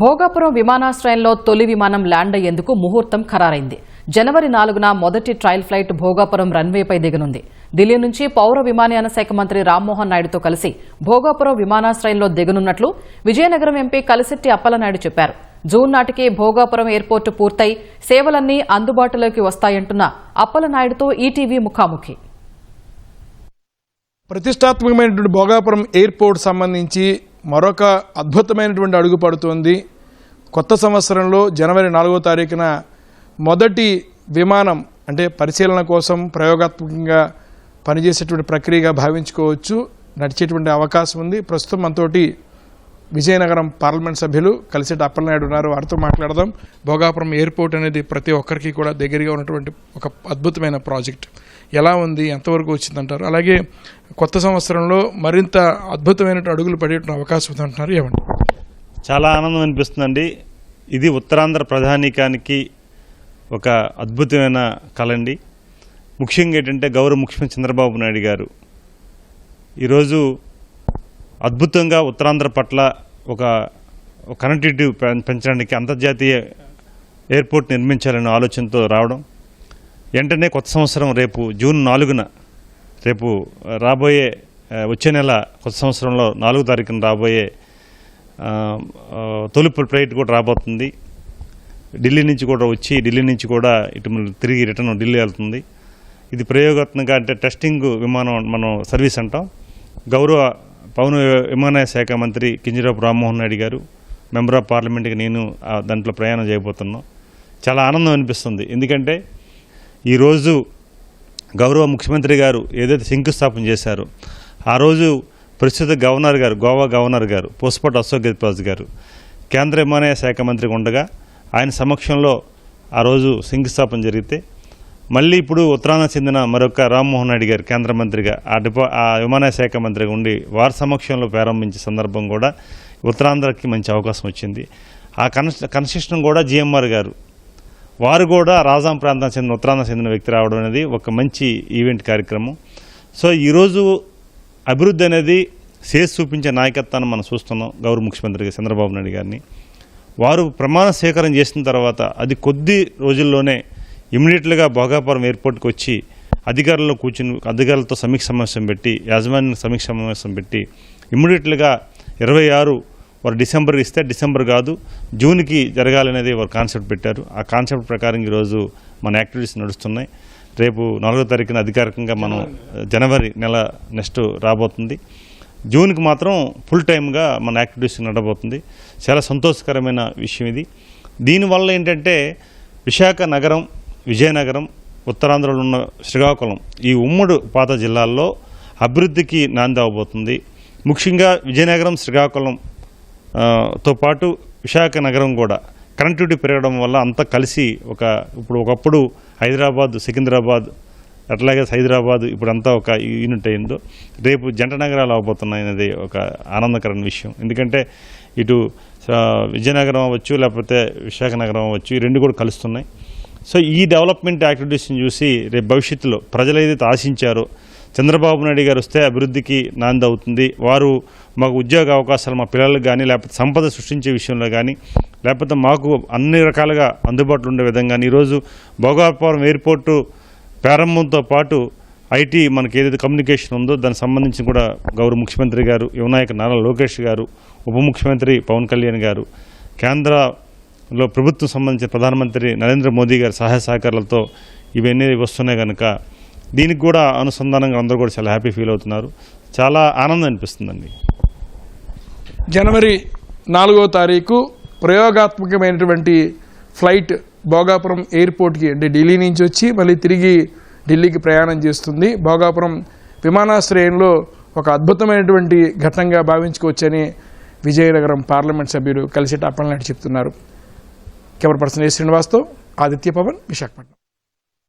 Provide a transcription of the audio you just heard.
భోగాపురం విమానాశ్రయంలో తొలి విమానం ల్యాండ్ అయ్యేందుకు ముహూర్తం ఖరారైంది. జనవరి నాలుగున మొదటి ట్రయల్ ఫ్లైట్ భోగాపురం రన్వేపై దిగనుంది. ఢిల్లీ నుంచి పౌర విమానయాన శాఖ మంత్రి రామ్మోహన్ నాయుడుతో కలిసి భోగాపురం విమానాశ్రయంలో దిగనున్నట్లు విజయనగరం ఎంపీ కలిశెట్టి అప్పలనాయుడు చెప్పారు. జూన్ నాటికి భోగాపురం ఎయిర్పోర్టు పూర్తయి సేవలన్నీ అందుబాటులోకి వస్తాయంటున్న అప్పలనాయుడుతో ఈటీవీ ముఖాముఖి. ప్రతిష్టాత్మకమైనటువంటి భోగాపురం ఎయిర్పోర్ట్ సంబంధించి మరొక అద్భుతమైనటువంటి అడుగు పడుతోంది. కొత్త సంవత్సరంలో జనవరి నాలుగో తారీఖున మొదటి విమానం అంటే పరిశీలన కోసం ప్రయోగాత్మకంగా పనిచేసేటువంటి ప్రక్రియగా భావించుకోవచ్చు. నడిచేటువంటి అవకాశం ఉంది. ప్రస్తుతం మనతోటి విజయనగరం పార్లమెంట్ సభ్యులు కలిసేటి అప్పలనాయుడు ఉన్నారు. వారితో మాట్లాడదాం. భోగాపురం ఎయిర్పోర్ట్ అనేది ప్రతి ఒక్కరికి కూడా దగ్గరగా ఉన్నటువంటి ఒక అద్భుతమైన ప్రాజెక్ట్. ఎలా ఉంది ఎంతవరకు వచ్చిందంటారు. అలాగే కొత్త సంవత్సరంలో మరింత అద్భుతమైన అడుగులు పడే అవకాశం ఉంది అంటున్నారు ఏమండి? చాలా ఆనందం అనిపిస్తుందండి. ఇది ఉత్తరాంధ్ర ప్రధానికానికి ఒక అద్భుతమైన కలండి. ముఖ్యంగా ఏంటంటే గౌరవ ముఖ్యమంత్రి చంద్రబాబు నాయుడు గారు ఈరోజు అద్భుతంగా ఉత్తరాంధ్ర పట్ల ఒక కనెక్టివిటీ పెం- పెంచడానికి అంతర్జాతీయ ఎయిర్పోర్ట్ నిర్మించాలనే ఆలోచనతో రావడం వెంటనే కొత్త సంవత్సరం రేపు జూన్ నాలుగున రేపు రాబోయే వచ్చే నెల కొత్త సంవత్సరంలో నాలుగో తారీఖున రాబోయే తొలి ఫ్లైట్ కూడా రాబోతుంది. ఢిల్లీ నుంచి కూడా వచ్చి ఢిల్లీ నుంచి కూడా ఇటు తిరిగి రిటర్న్ ఢిల్లీ వెళ్తుంది. ఇది ప్రయోగాత్మకంగా అంటే టెస్టింగ్ విమానం మనం సర్వీస్ అంటాం. గౌరవ పౌన విమానయాన శాఖ మంత్రి కింజరాపు రామ్మోహన్ రెడ్డి గారు మెంబర్ ఆఫ్ పార్లమెంట్కి నేను దాంట్లో ప్రయాణం చేయబోతున్నాం. చాలా ఆనందం అనిపిస్తుంది. ఎందుకంటే ఈరోజు గౌరవ ముఖ్యమంత్రి గారు ఏదైతే శంకుస్థాపన చేశారో ఆ రోజు ప్రస్తుత గవర్నర్ గారు గోవా గవర్నర్ గారు పోస్పాట్ అశోక్ గజపతి గారు కేంద్ర విమానయ శాఖ మంత్రిగా ఉండగా ఆయన సమక్షంలో ఆ రోజు శంకుస్థాపన జరిగితే మళ్ళీ ఇప్పుడు ఉత్తరాంధ్ర చెందిన మరొక రామ్మోహన్ నాయుడు గారు కేంద్ర మంత్రిగా ఆ డిపా ఆ విమానయ శాఖ మంత్రిగా ఉండి వారి సమక్షంలో ప్రారంభించే సందర్భం కూడా ఉత్తరాంధ్రకి మంచి అవకాశం వచ్చింది. ఆ కన్స్ కన్స్ట్రక్షన్ కూడా జిఎంఆర్ గారు వారు కూడా రాజాం ప్రాంతం చెందిన ఉత్తరాంధ్ర చెందిన వ్యక్తి రావడం అనేది ఒక మంచి ఈవెంట్ కార్యక్రమం. సో ఈరోజు అభివృద్ధి అనేది చేసి చూపించే నాయకత్వాన్ని మనం చూస్తున్నాం గౌరవ ముఖ్యమంత్రి చంద్రబాబు నాయుడు గారిని. వారు ప్రమాణ స్వీకారం చేసిన తర్వాత అది కొద్ది రోజుల్లోనే ఇమీడియట్లుగా భోగాపురం ఎయిర్పోర్ట్కి వచ్చి అధికారుల్లో కూర్చుని అధికారులతో సమీక్ష సమావేశం పెట్టి యాజమాన్య సమీక్ష సమావేశం పెట్టి ఇమీడియట్లుగా ఇరవై ఆరు వారు డిసెంబర్ ఇస్తే డిసెంబర్ కాదు జూన్కి జరగాలనేది వారు కాన్సెప్ట్ పెట్టారు. ఆ కాన్సెప్ట్ ప్రకారం ఈరోజు మన యాక్టివిటీస్ నడుస్తున్నాయి. రేపు నాలుగో తారీఖున అధికారికంగా మనం జనవరి. నెల నెక్స్ట్ రాబోతుంది. జూన్కి మాత్రం ఫుల్ టైమ్గా మన యాక్టివిటీస్ నడబోతుంది. చాలా సంతోషకరమైన విషయం ఇది. దీనివల్ల ఏంటంటే విశాఖ నగరం విజయనగరం ఉత్తరాంధ్రలో ఉన్న శ్రీకాకుళం ఈ ఉమ్మడి పాత జిల్లాల్లో అభివృద్ధికి నాంది అవబోతుంది ముఖ్యంగా విజయనగరం శ్రీకాకుళం తో పాటు విశాఖ నగరం కూడా కనెక్టివిటీ పెరగడం వల్ల అంతా కలిసి ఒక ఇప్పుడు ఒకప్పుడు హైదరాబాద్ సికింద్రాబాద్ అట్లాగే హైదరాబాద్ ఇప్పుడు అంతా ఒక యూనిట్ అయిందో రేపు జంట నగరాలు అవబోతున్నాయి అనేది ఒక ఆనందకరమైన విషయం. ఎందుకంటే ఇటు విజయనగరం అవ్వచ్చు లేకపోతే విశాఖ నగరం అవ్వచ్చు ఈ రెండు కూడా కలుస్తున్నాయి. సో ఈ డెవలప్మెంట్ యాక్టివిటీస్ని చూసి రేపు భవిష్యత్తులో ప్రజలు ఏదైతే ఆశించారో చంద్రబాబు నాయుడు గారు వస్తే అభివృద్ధికి నాంది అవుతుంది. వారు మాకు ఉద్యోగ అవకాశాలు మా పిల్లలకు కానీ లేకపోతే సంపద సృష్టించే విషయంలో కానీ లేకపోతే మాకు అన్ని రకాలుగా అందుబాటులో ఉండే విధంగా ఈరోజు భోగాపురం ఎయిర్పోర్టు ప్రారంభంతో పాటు ఐటీ మనకి ఏదైతే కమ్యూనికేషన్ ఉందో దానికి సంబంధించి కూడా గౌరవ ముఖ్యమంత్రి గారు యువనాయక నారా లోకేష్ గారు ఉప ముఖ్యమంత్రి పవన్ కళ్యాణ్ గారు కేంద్రలో ప్రభుత్వం సంబంధించిన ప్రధానమంత్రి నరేంద్ర మోదీ గారి సహాయ సహకారాలతో ఇవన్నీ వస్తున్నాయి కనుక దీనికి కూడా అనుసంధానంగా అందరూ కూడా చాలా హ్యాపీ ఫీల్ అవుతున్నారు. చాలా ఆనందం అనిపిస్తుందండి. జనవరి నాలుగో తారీఖు ప్రయోగాత్మకమైనటువంటి ఫ్లైట్ భోగాపురం ఎయిర్పోర్ట్కి అంటే ఢిల్లీ నుంచి వచ్చి మళ్ళీ తిరిగి ఢిల్లీకి ప్రయాణం చేస్తుంది. భోగాపురం విమానాశ్రయంలో ఒక అద్భుతమైనటువంటి ఘట్టంగా భావించుకోవచ్చని విజయనగరం పార్లమెంట్ సభ్యులు కలిసి అప్పలనాటి చెప్తున్నారు. కెమెరా పర్సన్ ఏ శ్రీనివాస్తో ఆదిత్య పవన్ విశాఖపట్నం.